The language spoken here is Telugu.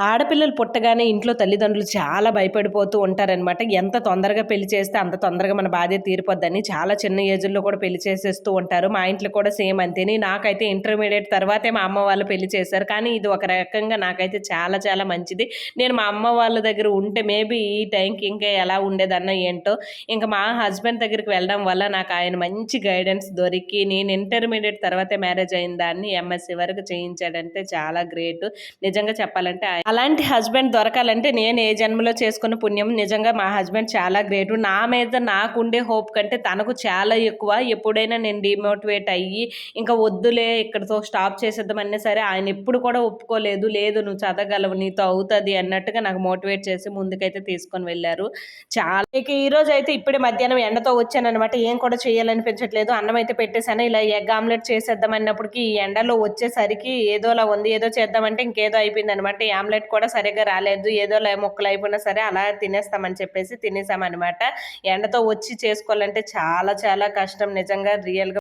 ఆడపిల్లలు పుట్టగానే ఇంట్లో తల్లిదండ్రులు చాలా భయపడిపోతూ ఉంటారనమాట ఎంత తొందరగా పెళ్ళి చేస్తే అంత తొందరగా మన బాధ్యత తీరిపోద్దని చాలా చిన్న ఏజ్లో కూడా పెళ్ళి చేసేస్తూ ఉంటారు. మా ఇంట్లో కూడా సేమ్ అంతేని. నాకైతే ఇంటర్మీడియట్ తర్వాతే మా అమ్మ వాళ్ళు పెళ్ళి చేశారు. కానీ ఇది ఒక రకంగా నాకైతే చాలా చాలా మంచిది. నేను మా అమ్మ వాళ్ళ దగ్గర ఉంటే మేబీ ఈ టైంకి ఇంకా ఎలా ఉండేదన్న ఏంటో. ఇంకా మా హస్బెండ్ దగ్గరికి వెళ్ళడం వల్ల నాకు ఆయన మంచి గైడెన్స్ దొరికి నేను ఇంటర్మీడియట్ తర్వాతే మ్యారేజ్ అయిన దాన్ని ఎంఎస్సి వరకు చేయించాడంటే చాలా గ్రేట్. నిజంగా చెప్పాలంటే ఆయన- అలాంటి హస్బెండ్ దొరకాలంటే నేను ఏ జన్మలో చేసుకున్న పుణ్యం? నిజంగా మా హస్బెండ్ చాలా గ్రేట్. నా మీద నాకుండే హోప్ కంటే తనకు చాలా ఎక్కువ. ఎప్పుడైనా నేను డిమోటివేట్ అయ్యి ఇంకా వద్దులే ఇక్కడతో స్టాప్ చేసేద్దామన్నా సరే ఆయన ఎప్పుడు కూడా ఒప్పుకోలేదు. లేదు నువ్వు చదవగలవు నీతో అవుతుంది అన్నట్టుగా నాకు మోటివేట్ చేసి ముందుకైతే తీసుకొని వెళ్ళారు. చాలా ఇక ఈ రోజు అయితే ఇప్పుడే మధ్యాహ్నం ఎండతో వచ్చాను అనమాట ఏం కూడా చేయాలనిపించట్లేదు. అన్నం అయితే పెట్టేశాను. ఇలా ఎగ్ ఆమ్లెట్ చేసేద్దాం అన్నప్పటికీ ఈ ఎండలో వచ్చేసరికి ఏదోలా ఉంది. ఏదో చేద్దామంటే ఇంకేదో అయిపోయింది అనమాట ఈ ఆమ్లెట్ కూడా సరిగ్గా రాలేదు. ఏదో ముక్కలు అయిపోయినా సరే అలా తినేస్తామని చెప్పేసి తినేసామన్నమాట. ఎండతో వచ్చి చేసుకోవాలంటే చాలా చాలా కష్టం. నిజంగా రియల్గా